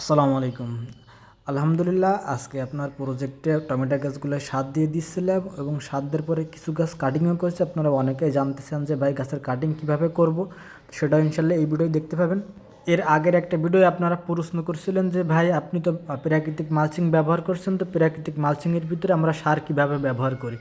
আসসালামু আলাইকুম। আলহামদুলিল্লাহ, আজকে আপনার প্রজেক্টে টমেটো গাছগুলো সার দিয়ে দিচ্ছিলাম এবং সার দেওয়ার পরে কিছু গাছ কাটিংও করেছে। আপনারা অনেকেই জানতেছেন যে ভাই, গাছের কাটিং কীভাবে করব? সেটা ইনশাল্লাহ এই ভিডিও দেখতে পাবেন। এর আগের একটা ভিডিও আপনারা প্রশ্ন করছিলেন যে, ভাই, আপনি তো প্রাকৃতিক মালচিং ব্যবহার করছেন, তো প্রাকৃতিক মালচিংয়ের ভিতরে আমরা সার কীভাবে ব্যবহার করি?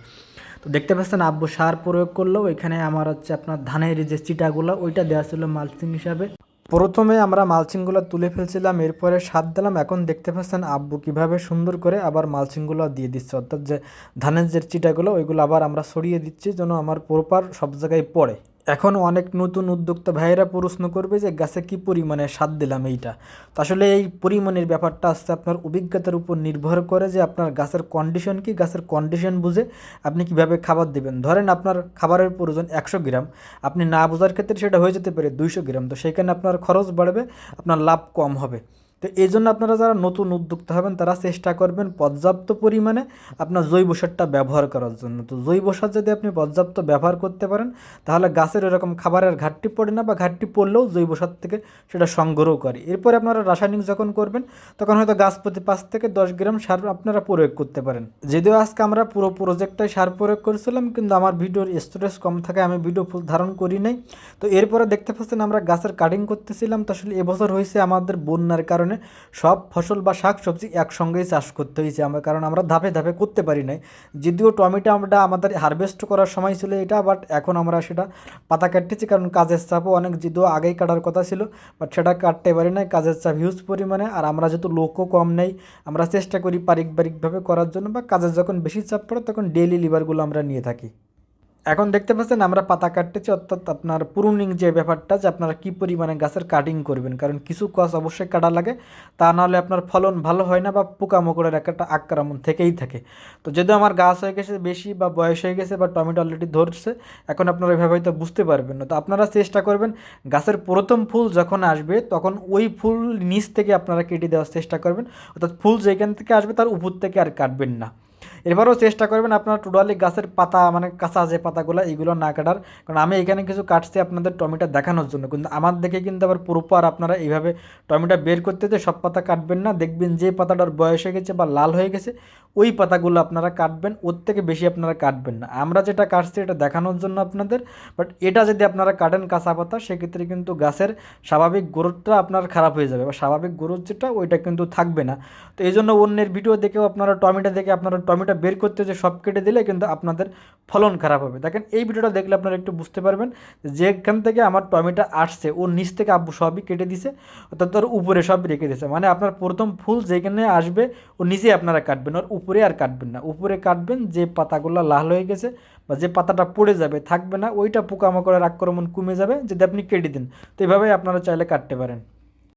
তো দেখতে পাচ্ছেন, আব্বু সার প্রয়োগ করলেও এখানে আমার হচ্ছে আপনার ধানের যে চিটাগুলো, ওইটা দেওয়া ছিল মালচিং হিসাবে। প্রথমে আমরা মালচিংগুলো তুলে ফেলছিলাম, এরপরে সাদ দিলাম। এখন দেখতে পাচ্ছেন আব্বু কীভাবে সুন্দর করে আবার মালচিংগুলো দিয়ে দিচ্ছে। অর্থাৎ যে ধানের যে চিটাগুলো, ওইগুলো আবার আমরা সরিয়ে দিচ্ছি যেন আমার প্রপার সব জায়গায় পড়ে। এখন অনেক নতুন উদ্যোক্তা ভাইয়েরা প্রশ্ন করবে যে গাছে কি পরিমাণে সার দিলাম এইটা। তো আসলে এই পরিমাণের ব্যাপারটা আসছে আপনার অভিজ্ঞতার উপর নির্ভর করে যে আপনার গাছের কন্ডিশন কি, গাছের কন্ডিশন বুঝে আপনি কীভাবে খাবার দেবেন। ধরেন আপনার খাবারের প্রয়োজন একশো গ্রাম, আপনি না বোঝার ক্ষেত্রে সেটা হয়ে যেতে পারে দুইশো গ্রাম। তো সেখানে আপনার খরচ বাড়বে, আপনার লাভ কম হবে। তো এই জন্য আপনারা যারা নতুন উদ্যোক্তা হবেন, তারা চেষ্টা করবেন পর্যাপ্ত পরিমাণে আপনার জৈব সারটা ব্যবহার করার জন্য। তো জৈব সার যদি আপনি পর্যাপ্ত ব্যবহার করতে পারেন, তাহলে গাছের এরকম খাবারের ঘাটতি পড়ে না বা ঘাটতি পড়লেও জৈব সার থেকে সেটা সংগ্রহ করে। এরপরে আপনারা রাসায়নিক যখন করবেন, তখন হয়তো গাছ প্রতি পাঁচ থেকে দশ গ্রাম সার আপনারা প্রয়োগ করতে পারেন। যদিও আজকে আমরা পুরো প্রজেক্টটাই সার প্রয়োগ করেছিলাম, কিন্তু আমার ভিডিওর স্টোরেজ কম থাকে, আমি ভিডিও ফুল ধারণ করি নাই। তো এরপরে দেখতে পাচ্ছেন আমরা গাছের কাটিং করতেছিলাম, তো আসলে এবছর হয়েছে আমাদের বন্যার কারণে সব ফসল বা শাক সবজি একসঙ্গেই চাষ করতে হয়েছে আমরা, কারণ আমরা ধাপে ধাপে করতে পারি নাই। যদিও টমেটো আমরা আমাদের হারভেস্ট করার সময় ছিল এটা বাট এখন আমরা সেটা পাতা কাটতেছি, কারণ কাজের চাপও অনেক। যদিও আগেই কাটার কথা ছিল বাট সেটা কাটতে পারি নাই। কাজের চাপ হিউজ পরিমাণে, আর আমরা যেহেতু লোকও কম নেই, আমরা চেষ্টা করি পারিবারিকভাবে করার জন্য, বা কাজের যখন বেশি চাপ পড়ে, তখন ডেইলি লিভারগুলো আমরা নিয়ে থাকি। এখন দেখতে পাচ্ছেন আমরা পাতা কাটতেছি, অর্থাৎ আপনার প্রুনিং যে ব্যাপারটা যে আপনারা কী পরিমাণে গাছের কাটিং করবেন। কারণ কিছু গাছ অবশ্যই কাটা লাগে, তা নাহলে আপনার ফলন ভালো হয় না বা পোকামাকড়ের একটা আক্রমণ থেকেই থাকে। তো যদি আমার গাছ হয়ে গেছে বেশি বা বয়স হয়ে গেছে বা টমেটো অলরেডি ধরছে, এখন আপনারা এভাবে হয়তো বুঝতে পারবেন না। তো আপনারা চেষ্টা করবেন গাছের প্রথম ফুল যখন আসবে, তখন ওই ফুল নিচ থেকে আপনারা কেটে দেওয়ার চেষ্টা করবেন, অর্থাৎ ফুল যেখান থেকে আসবে তার উপর থেকে আর কাটবেন না। এবারও চেষ্টা করবেন আপনার টোটালি গাছের পাতা মানে কাঁচা যে পাতাগুলো এইগুলো না কাটার। কারণ আমি এখানে কিছু কাটছি আপনাদের টমেটো দেখানোর জন্য। কিন্তু আমার দেখে কিন্তু আবার প্রপার আপনারা এইভাবে টমেটো বের করতে যে সব পাতা কাটবেন না, দেখবেন যে পাতাটার বয়স হয়ে গেছে বা লাল হয়ে গেছে ওই পাতাগুলো আপনারা কাটবেন, ওর থেকে বেশি আপনারা কাটবেন না। আমরা যেটা কাটছি এটা দেখানোর জন্য আপনাদের বাট এটা যদি আপনারা কাটেন কাঁচা পাতা, সেক্ষেত্রে কিন্তু গাছের স্বাভাবিক গ্রোথটা আপনার খারাপ হয়ে যাবে, বা স্বাভাবিক গ্রোথ যেটা, ওইটা কিন্তু থাকবে না। তো এই জন্য অন্যের ভিডিও দেখেও আপনারা টমেটো দেখে আপনারা টমেটো বের করতে যে সব কেটে দিলে কিন্তু আপনাদের ফলন খারাপ হবে। দেখেন, এই ভিডিওটা দেখলে আপনারা একটু বুঝতে পারবেন যেখান থেকে আমার টমেটো আসছে ওর নিচ থেকে আব্বু সবই কেটে দিছে, অর্থাৎ ওর উপরে সব রেখে দিয়েছে মানে আপনার প্রথম ফুল যেখানে আসবে ওর নিচে আপনারা কাটবেন, ওর উপরে আর কাটবেন না। উপরে কাটবেন, যে পাতাগুলো লাল হয়ে গেছে বা যে পাতাটা পড়ে যাবে, থাকবে না, ওইটা পোকামাকড়ের আক্রমণ কমে যাবে, যদি আপনি কেটে দিন। তো এভাবেই আপনারা চাইলে কাটতে পারেন।